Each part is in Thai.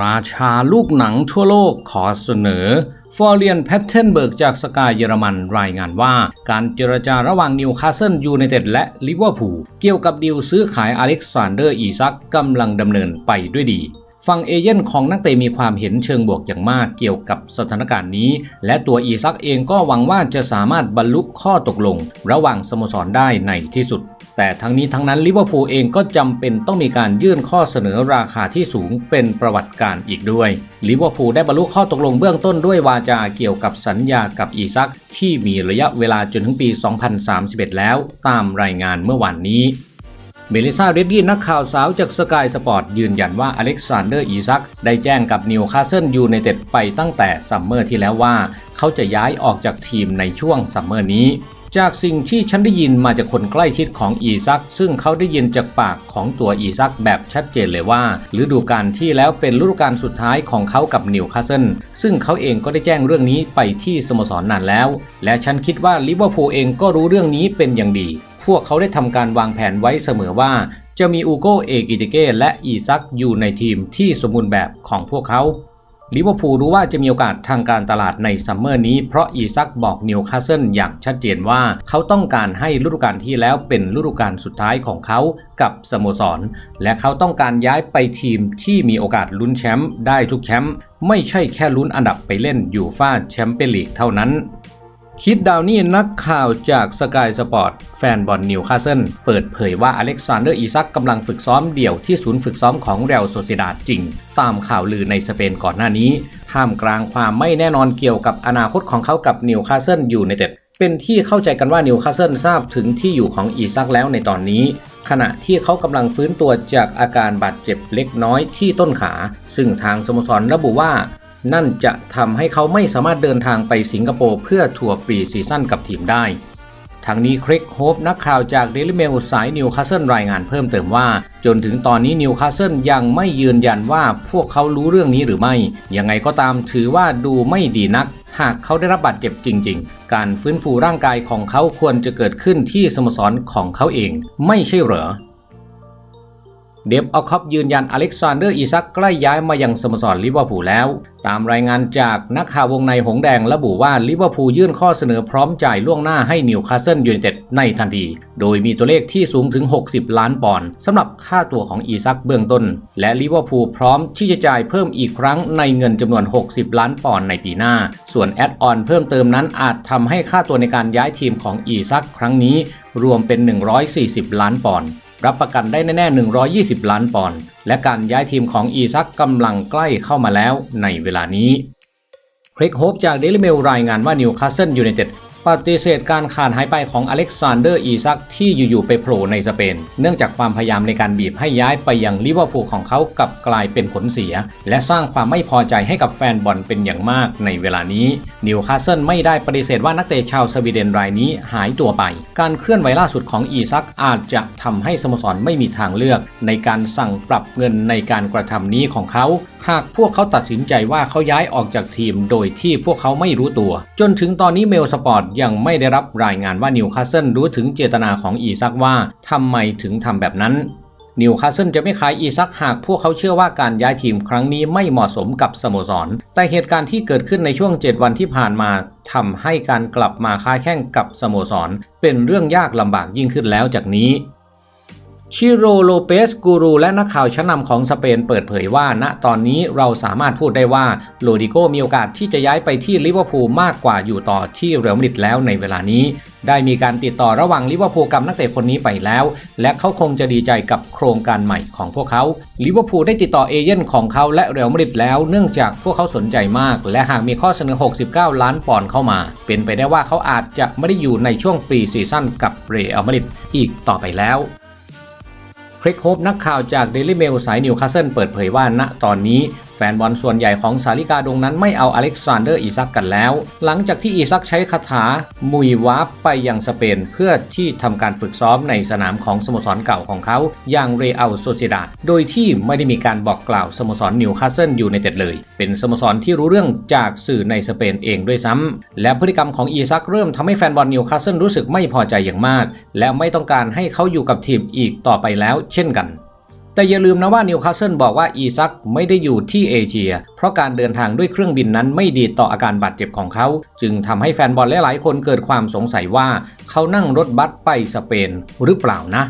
ราชาลูกหนังทั่วโลกขอเสนอฟอร์เรียนแพทเทนเบิร์กจากสกายเยอรมันรายงานว่า การเจรจาระหว่างนิวคาสเซิลยูไนเต็ดและลิเวอร์พูลเกี่ยวกับดีลซื้อขายอเล็กซานเดอร์อีซักกำลังดำเนินไปด้วยดีฝั่งเอเย่นของนักเตะมีความเห็นเชิงบวกอย่างมากเกี่ยวกับสถานการณ์นี้ และตัวอีซักเองก็หวังว่าจะสามารถบรรลุข้อตกลง ระหว่างสโมสรได้ในที่สุด แต่ทั้งนี้ทั้งนั้นลิเวอร์พูลเองก็จำเป็นต้องมีการยื่นข้อเสนอราคาที่สูงเป็นประวัติการอีกด้วยลิเวอร์พูลได้บรรลุข้อตกลงเบื้องต้นด้วยวาจาเกี่ยวกับสัญญากับอีซัก ที่มีระยะเวลาจนถึงปี 2031 แล้ว ตามรายงานเมื่อวานนี้เมลิซาเรดดี้นักข่าวสาวจากสกายสปอร์ตยืนยันว่าอเล็กซานเดอร์อีซัก ได้แจ้งกับนิวคาสเซิลยูไนเต็ดไปตั้งแต่ซัมเมอร์ที่แล้วว่า เขาจะย้ายออกจากทีมในช่วงซัมเมอร์นี้ จากสิ่งที่ฉันได้ยินมาจากคนใกล้ชิดของอีซัก ซึ่งเขาได้ยินจากปากของตัวอีซักแบบชัดเจนเลยว่าฤดูกาลที่แล้วเป็นฤดูกาลสุดท้ายของเขากับนิวคาสเซิลซึ่งเขาเองก็ได้แจ้งเรื่องนี้ไปที่สโมสรนานแล้ว และฉันคิดว่าลิเวอร์พูลเองก็รู้เรื่องนี้เป็นอย่างดี พวกเขาได้ทำการวางแผนไว้เสมอว่าจะมีอูโกเอกิติเก้และอีซักอยู่ในทีมที่สมบูรณ์แบบของพวกเขา ลิเวอร์พูลรู้ว่าจะมีโอกาสทางการตลาดในซัมเมอร์นี้เพราะอีซักบอกนิวคาสเซิลอย่างชัดเจนว่าเขาต้องการให้ฤดูกาลที่แล้วเป็นฤดูกาลสุดท้ายของเขากับสโมสร และเขาต้องการย้ายไปทีมที่มีโอกาสลุ้นแชมป์ได้ทุกแชมป์ไม่ใช่แค่ลุ้นอันดับไปเล่นยูฟ่าแชมเปี้ยนลีกเท่านั้น คิดดาวนี่นักข่าวจากสกายสปอร์ตแฟนบอลนิวคาสเซิลเปิดเผยว่าอเล็กซานเดอร์อีซักกำลังฝึกซ้อมเดี่ยวที่ศูนย์ฝึกซ้อมของเรอัลโซซิดาดจริง ตามข่าวลือในสเปนก่อนหน้านี้ ท่ามกลางความไม่แน่นอนเกี่ยวกับอนาคตของเขากับนิวคาสเซิลอยู่ในเต็ดเป็นที่เข้าใจกันว่านิวคาสเซิลทราบถึงที่อยู่ของอีซักแล้วในตอนนี้ ขณะที่เขากำลังฟื้นตัวจากอาการบาดเจ็บเล็กน้อยที่ต้นขา ซึ่งทางสโมสรระบุว่า นั่นจะทำให้เขาไม่สามารถเดินทางไปสิงคโปร์เพื่อทัวร์ปรีซีซั่นกับทีมได้ทางนี้คริกโฮปนักข่าวจากเดลิเมลสายนิวคาสเซิลรายงานเพิ่มเติมว่า จนถึงตอนนี้นิวคาสเซิลยังไม่ยืนยันว่าพวกเขารู้เรื่องนี้หรือไม่ ยังไงก็ตามถือว่าดูไม่ดีนัก หากเขาได้รับบาดเจ็บจริง ๆ การฟื้นฟูร่างกายของเขาควรจะเกิดขึ้นที่สโมสรของเขาเอง ไม่ใช่เหรอ เดฟออคอปยืนยันอเล็กซานเดอร์อีซักใกล้ย้ายมายังสโมสรลิเวอร์พูลแล้ว ตามรายงานจากนักข่าววงในหงแดงระบุว่าลิเวอร์พูลยื่นข้อเสนอพร้อมจ่ายล่วงหน้าให้นิวคาสเซิลยูไนเต็ดในทันที โดยมีตัวเลขที่สูงถึง 60 ล้านปอนด์สำหรับค่าตัวของอีซักเบื้องต้น และลิเวอร์พูลพร้อมที่จะจ่ายเพิ่มอีกครั้งในเงินจำนวน 60 ล้านปอนด์ในปีหน้า ส่วนแอดออนเพิ่มเติมนั้นอาจทำให้ค่าตัวในการย้ายทีมของอีซักครั้งนี้ รวมเป็น 140 ล้านปอนด์ รับประกันได้แน่ๆ 120 ล้านปอนด์ และการย้ายทีมของอีซักกำลังใกล้เข้ามาแล้วในเวลานี้คริกโฮปจากเดลิเมลรายงานว่านิวคาสเซิลยูไนเต็ด ปฏิเสธการขาดหายไปของอเล็กซานเดอร์อีซักที่อยู่ๆไปโผล่ในสเปน เนื่องจากความพยายามในการบีบให้ย้ายไปยังลิเวอร์พูลของเขากลับกลายเป็นผลเสีย และสร้างความไม่พอใจให้กับแฟนบอลเป็นอย่างมากในเวลานี้นิวคาสเซิลไม่ได้ปฏิเสธว่านักเตะชาวสวีเดนรายนี้หายตัวไป การเคลื่อนไหวล่าสุดของอีซักอาจจะทำให้สโมสรไม่มีทางเลือก ในการสั่งปรับเงินในการกระทำนี้ของเขา หากพวกเขาตัดสินใจว่าเขาย้ายออกจากทีม โดยที่พวกเขาไม่รู้ตัว จนถึงตอนนี้เมลสปอร์ตยังไม่ได้รับรายงานว่านิวคาสเซิลรู้ถึงเจตนาของอีซักว่าทำไมถึงทำแบบนั้นนิวคาสเซิลจะไม่ขายอีซักหากพวกเขาเชื่อว่าการย้ายทีมครั้งนี้ไม่เหมาะสมกับสโมสร แต่เหตุการณ์ที่เกิดขึ้นในช่วง 7 วันที่ผ่านมาทำให้การกลับมาค้าแข่งกับสโมสร เป็นเรื่องยากลำบากยิ่งขึ้นแล้วจากนี้ ชิโรโลเปสกูรูและนักข่าวชั้นนำของสเปนเปิดเผยว่า ณตอนนี้เราสามารถพูดได้ว่าโลดิโกมีโอกาสที่จะย้ายไปที่ลิเวอร์พูลมากกว่าอยู่ต่อที่เรอัลมาดริดแล้วในเวลานี้ ได้มีการติดต่อระหว่างลิเวอร์พูลกับนักเตะคนนี้ไปแล้ว และเขาคงจะดีใจกับโครงการใหม่ของพวกเขาลิเวอร์พูลได้ติดต่อเอเย่นของเขาและเรอัลมาดริดแล้วเนื่องจากพวกเขาสนใจมาก และหากมีข้อเสนอ 69 ล้านปอนด์เข้ามา เป็นไปได้ว่าเขาอาจจะไม่ได้อยู่ในช่วงปรีซีซั่นกับเรอัลมาดริดอีกต่อไปแล้ว คริกโฮปนักข่าวจากเดลิเมลสายนิวคาสเซิลเปิดเผยว่าณตอนนี้ ฟนบอลส่วนใหญ่ของสาริกาดงนั้นไม่เอาอเล็กซานเดอร์อีซักกันแล้ว หลังจากที่อีซักใช้คาถามุยวาร์ปไปยังสเปน เพื่อที่ทำการฝึกซ้อมในสนามของสโมสรเก่าของเขา อย่างเรอัลโซเซดาดโดยที่ไม่ได้มีการบอกกล่าวสโมสรนิวคาสเซิลอยู่ในเต็ดเลย เป็นสโมสรที่รู้เรื่องจากสื่อในสเปนเองด้วยซ้ำและพฤติกรรมของอีซักเริ่มทำให้แฟนบอลนิวคาสเซิลรู้สึกไม่พอใจอย่างมาก และไม่ต้องการให้เขาอยู่กับทีมอีกต่อไปแล้ว เช่นกัน แต่อย่าลืมนะว่านิวคาสเซิลบอกว่าอีซักไม่ได้อยู่ที่เอเชีย เพราะการเดินทางด้วยเครื่องบินนั้นไม่ดีต่ออาการบาดเจ็บของเขา จึงทำให้แฟนบอลหลายๆ คนเกิดความสงสัยว่า เขานั่งรถบัสไปสเปนหรือเปล่านะ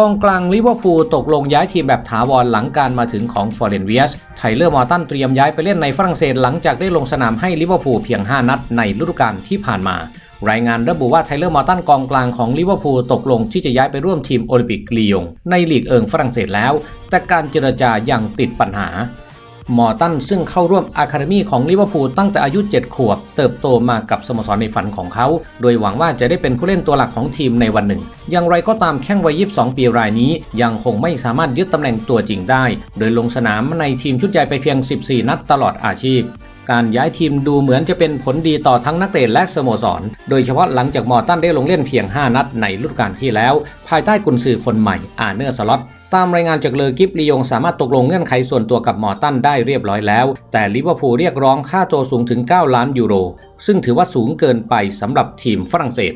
กองกลางลิเวอร์พูลตกลงย้ายทีมแบบถาวรหลังการมาถึงของฟอร์เรนเวียส ไทเลอร์มอร์ตันเตรียมย้ายไปเล่นในฝรั่งเศสหลังจากได้ลงสนามให้ลิเวอร์พูลเพียง 5 นัดในฤดูกาลที่ผ่านมา รายงานระบุว่าไทเลอร์มอร์ตันกองกลางของลิเวอร์พูลตกลงที่จะย้ายไปร่วมทีมโอลิมปิกลียงในลีกเอิงฝรั่งเศสแล้ว แต่การเจรจายังติดปัญหา มอร์ตันซึ่งเข้าร่วมอะคาเดมีของลิเวอร์พูลตั้งแต่อายุ 7 ขวบ เติบโตมากับสโมสรในฝันของเขา โดยหวังว่าจะได้เป็นผู้เล่นตัวหลักของทีมในวันหนึ่ง อย่างไรก็ตามแข้งวัย 22 ปีรายนี้ ยังคงไม่สามารถยึดตำแหน่งตัวจริงได้ โดยลงสนามในทีมชุดใหญ่ไปเพียง 14 นัดตลอดอาชีพ การย้ายทีมดูเหมือนจะเป็นผลดีต่อทั้งนักเตะและสโมสร โดยเฉพาะหลังจากมอร์ตันได้ลงเล่นเพียง 5 นัดในฤดูกาลที่แล้ว ภายใต้กุนซือคนใหม่อาเนอร์สล็อตตามรายงานจากเลอกิฟลียงสามารถตกลงเงื่อนไขส่วนตัวกับมอร์ตันได้เรียบร้อยแล้ว แต่ลิเวอร์พูลเรียกร้องค่าตัวสูงถึง 9 ล้านยูโร ซึ่งถือว่าสูงเกินไปสำหรับทีมฝรั่งเศส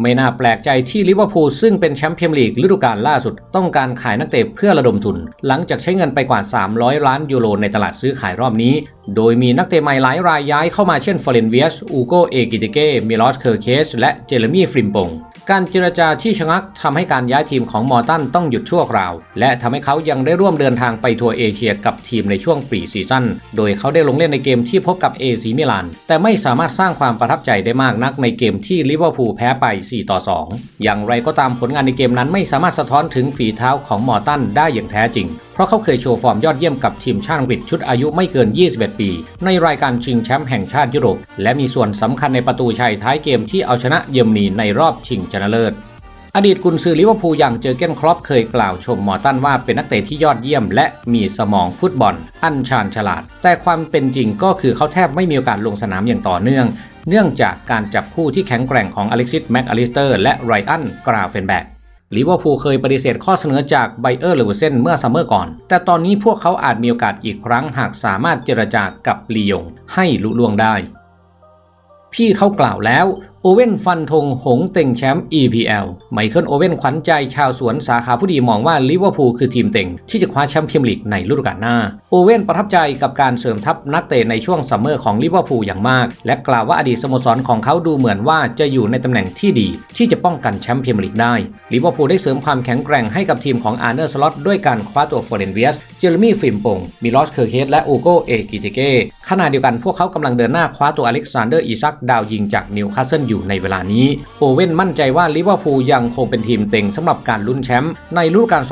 ไม่น่าแปลกใจที่ลิเวอร์พูลซึ่งเป็นแชมป์เพียมลีกฤดูกาลล่าสุด ต้องการขายนักเตะเพื่อระดมทุน หลังจากใช้เงินไปกว่า 300 ล้านยูโรในตลาดซื้อขายรอบนี้ โดยมีนักเตะใหม่หลายรายย้ายเข้ามาเช่นฟอเรนเวียสอูโกเอกิติเก้มิลอสเคอร์เคสและเจเรมี่ฟริมปง การเจรจาที่ชะงักทำให้การย้ายทีมของมอร์ตันต้องหยุดชั่วคราว และทำให้เขายังได้ร่วมเดินทางไปทัวร์เอเชียกับทีมในช่วงปีซีซั่น โดยเขาได้ลงเล่นในเกมที่พบกับเอซีมิลาน แต่ไม่สามารถสร้างความประทับใจได้มากนักในเกมที่ลิเวอร์พูลแพ้ไป 4 ต่อ 2 อย่างไรก็ตามผลงานในเกมนั้นไม่สามารถสะท้อนถึงฝีเท้าของมอร์ตันได้อย่างแท้จริง เพราะเขาเคยโชว์ฟอร์มยอดเยี่ยมกับทีมชาติอังกฤษชุดอายุไม่เกิน 21 ปี ในรายการชิงแชมป์แห่งชาติยุโรป และมีส่วนสำคัญในประตูชัยท้ายเกมที่เอาชนะเยอรมนีในรอบชิงชนะเลิศอดีตกุนซือลิเวอร์พูลอย่างเจอเกนครอปเคยกล่าวชมมอร์ตันว่าเป็นนักเตะที่ยอดเยี่ยม และมีสมองฟุตบอล อันชาญฉลาด แต่ความเป็นจริงก็คือเขาแทบไม่มีโอกาสลงสนามอย่างต่อเนื่อง เนื่องจากการจับคู่ที่แข็งแกร่งของอเล็กซิสแม็กอลิสเตอร์และไรอันกราเฟนแบก ลิเวอร์พูลเคยปฏิเสธข้อเสนอจากไบเออร์เลเวอร์เซนเมื่อซัมเมอร์ก่อน แต่ตอนนี้พวกเขาอาจมีโอกาสอีกครั้งหากสามารถเจรจากับลียงให้ลุล่วงได้ พี่เขากล่าวแล้ว โอเว่นฟันธงหงเต็งแชมป์ EPL ไมเคิลโอเว่นขวัญใจชาวสวนสาขาผู้ดีมองว่าลิเวอร์พูลคือทีมเต็ง ที่จะคว้าแชมป์พรีเมียร์ลีกในฤดูกาลหน้า โอเว่นประทับใจกับการเสริมทัพนักเตะในช่วงซัมเมอร์ของลิเวอร์พูลอย่างมาก และกล่าวว่าอดีตสโมสรของเขาดูเหมือนว่าจะอยู่ในตำแหน่งที่ดี ที่จะป้องกันแชมป์พรีเมียร์ลีกได้ลิเวอร์พูลได้เสริมความแข็งแกร่งให้กับทีมของอาร์เนอร์สล็อตด้วยการคว้าตัวฟอร์เรนเวียสเจอร์มี่ฟิมปงมิลอสเคอร์เคสและอูโกเอกิติเก้ขณะเดียวกันพวกเขากำลังเดินหน้าคว้าตัวอเล็กซานเดอร์อีซักดาวยิงจากนิวคาสเซิลอยู่ในเวลานี้ โอเว่นมั่นใจว่าลิเวอร์พูลยังคงเป็นทีมเต็งสำหรับการลุ้นแชมป์ในฤดูกาล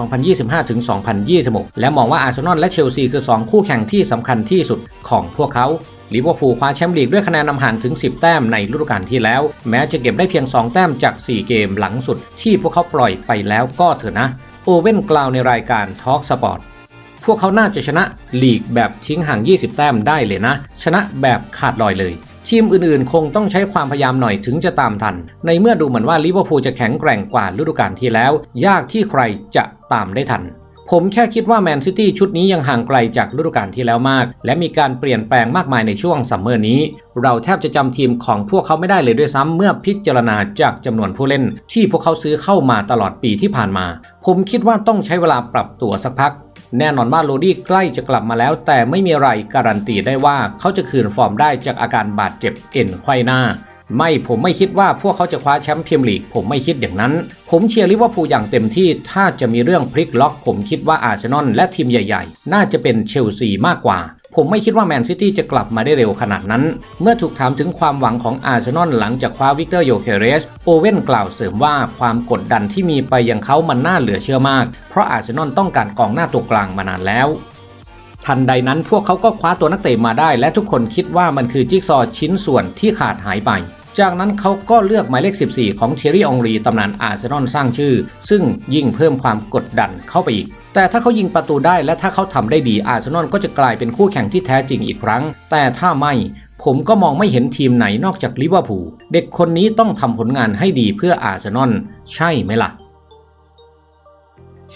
2025-2026 และมองว่าอาร์เซนอลและเชลซีคือ 2 คู่แข่งที่สำคัญที่สุดของพวกเขาลิเวอร์พูลคว้าแชมป์ลีกด้วยคะแนนนำห่างถึง 10 แต้มในฤดูกาลที่แล้ว แม้จะเก็บได้เพียง 2 แต้มจาก 4 เกมหลังสุด ที่พวกเขาปล่อยไปแล้วก็เถอะนะ โอเว่นกล่าวในรายการทอล์กสปอร์ตพวกเขาน่าจะชนะลีกแบบทิ้งห่าง 20 แต้มได้เลยนะ ชนะแบบขาดลอยเลย ทีมอื่นๆ คงต้องใช้ความพยายามหน่อยถึงจะตามทัน ในเมื่อดูเหมือนว่าลิเวอร์พูลจะแข็งแกร่งกว่าฤดูกาลที่แล้ว ยากที่ใครจะตามได้ทัน ผมแค่คิดว่าแมนซิตี้ชุดนี้ยังห่างไกลจากฤดูกาลที่แล้วมาก และมีการเปลี่ยนแปลงมากมายในช่วงซัมเมอร์นี้ เราแทบจะจำทีมของพวกเขาไม่ได้เลยด้วยซ้ำเมื่อพิจารณาจากจำนวนผู้เล่น ที่พวกเขาซื้อเข้ามาตลอดปีที่ผ่านมา ผมคิดว่าต้องใช้เวลาปรับตัวสักพัก แน่นอนว่าโรดี้ใกล้จะกลับมาแล้ว แต่ไม่มีอะไรการันตีได้ว่าเขาจะคืนฟอร์มได้จากอาการบาดเจ็บเอ็นไขว้หน้า ไม่ผมไม่คิดว่าพวกเขาจะคว้าแชมป์พรีเมียร์ลีก ผมไม่คิดอย่างนั้น ผมเชียร์ลิเวอร์พูลอย่างเต็มที่ ถ้าจะมีเรื่องพลิกล็อก ผมคิดว่าอาร์เซนอลและทีมใหญ่ ๆ น่าจะเป็นเชลซีมากกว่า ผมไม่คิดว่าแมนซิตี้จะกลับมาได้เร็วขนาดนั้น เมื่อถูกถามถึงความหวังของอาร์เซนอลหลังจากคว้าวิกเตอร์โยเคเรส โอเว่นกล่าวเสริมว่าความกดดันที่มีไปยังเขามันน่าเหลือเชื่อมาก เพราะอาร์เซนอลต้องการกองหน้าตัวกลางมานานแล้วทันใดนั้นพวกเขาก็คว้าตัวนักเตะมาได้ และทุกคนคิดว่ามันคือจิ๊กซอว์ชิ้นส่วนที่ขาดหายไป จากนั้นเขาก็เลือกหมายเลข 14 ของเท r รี่องรีตำนานอาร์เซนอลสร้างชื่อ ซึ่งยิ่งเพิ่มความกดดันเข้าไปอีก แต่ถ้าเขายิงประตูได้และถ้าเขาทำได้ดีอาร์เซนอลก็จะกลายเป็นคู่แข่งที่แท้จริงอีกครั้ง แต่ถ้าไม่ผมก็มองไม่เห็นทีมไหนนอกจากลิเวอร์พูลเด็กคนนี้ต้องทำผลงานให้ดีเพื่ออาร์เซนอลใช่ไหมล่ะ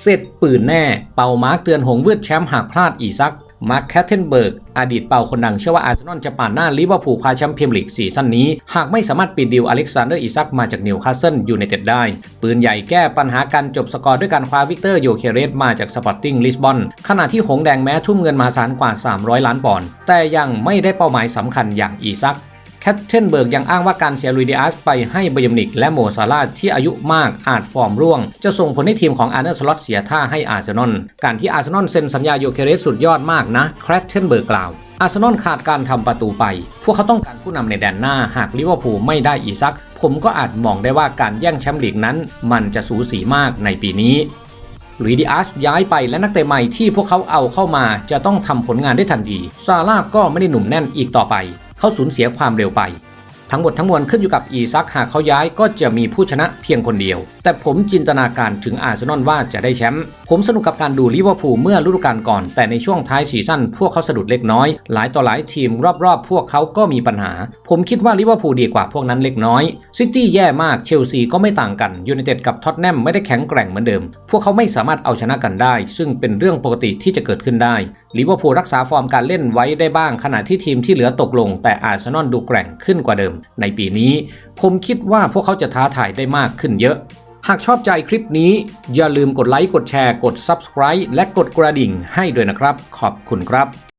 เสร็จปืนแน่ เป่ามาร์กเตือนหงวืดแชมป์หากพลาดอีซัก มาร์คแคทเทนเบิร์กอดีตเป่าคนดังเชื่อว่าอาร์เซนอลจะป่านหน้าลิเวอร์พูลคว้าแชมป์พรีเมียร์ลีกซีซั่นนี้ หากไม่สามารถปิดดีลอเล็กซานเดอร์อิซักมาจากนิวคาสเซิลยูไนเต็ดได้ ปืนใหญ่แก้ปัญหาการจบสกอร์ด้วยการคว้าวิกเตอร์โยเคเรสมาจากสปอร์ติ้งลิสบอนขณะที่หงแดงแม้ทุ่มเงินมาศาลกว่า 300 ล้านปอนด์แต่ยังไม่ได้เป้าหมายสำคัญอย่างอิซัก ทเทนเบิร์กยังอ้างว่าการเสียลุยดิอาสไปให้บยมนิกและโมซาลาที่อายุมากอาจฟอร์มร่วง จะส่งผลให้ทีมของอาร์เนอร์สล็อตเสียท่าให้อาร์เซนอลการที่อาร์เซนอลเซ็นสัญญาโยเคเรสสุดยอดมากนะแคทเทนเบิร์กกล่าวอาร์เซนอลขาดการทำประตูไป พวกเขาต้องการผู้นำในแดนหน้า หากลิเวอร์พูลไม่ได้อีซัก ผมก็อาจมองได้ว่าการแย่งแชมป์ลีกนั้น มันจะสูสีมากในปีนี้ลุยดิอาสย้ายไปและนักเตะใหม่ที่พวกเขาเอาเข้ามาจะต้องทำผลงานได้ทันทีซาร่าก็ไม่ได้หนุ่มแน่นอีกต่อไป เขาสูญเสียความเร็วไป ทั้งหมดทั้งมวลขึ้นอยู่กับอีซักหากเขาย้ายก็จะมีผู้ชนะเพียงคนเดียว แต่ผมจินตนาการถึงอาร์เซนอลว่าจะได้แชมป์ผมสนุกกับการดูลิเวอร์พูลเมื่อฤดูกาลก่อน แต่ในช่วงท้ายซีซั่นพวกเขาสะดุดเล็กน้อย หลายต่อหลายทีมรอบๆ พวกเขาก็มีปัญหา ผมคิดว่าลิเวอร์พูลดีกว่าพวกนั้นเล็กน้อยซิตี้แย่มากเชลซีก็ไม่ต่างกันยูไนเต็ดกับท็อตแนมไม่ได้แข็งแกร่งเหมือนเดิม พวกเขาไม่สามารถเอาชนะกันได้ ซึ่งเป็นเรื่องปกติที่จะเกิดขึ้นได้ลิเวอร์พูลรักษาฟอร์มการเล่นไว้ได้บ้างขณะที่ทีมที่เหลือตกลง แต่อาร์เซนอลดูแกร่งขึ้นกว่าเดิม ในปีนี้ ผมคิดว่าพวกเขาจะท้าทายได้มากขึ้นเยอะ หากชอบใจคลิปนี้ อย่าลืมกดไลค์กดแชร์กด Subscribe และกดกระดิ่งให้ด้วยนะครับ ขอบคุณครับ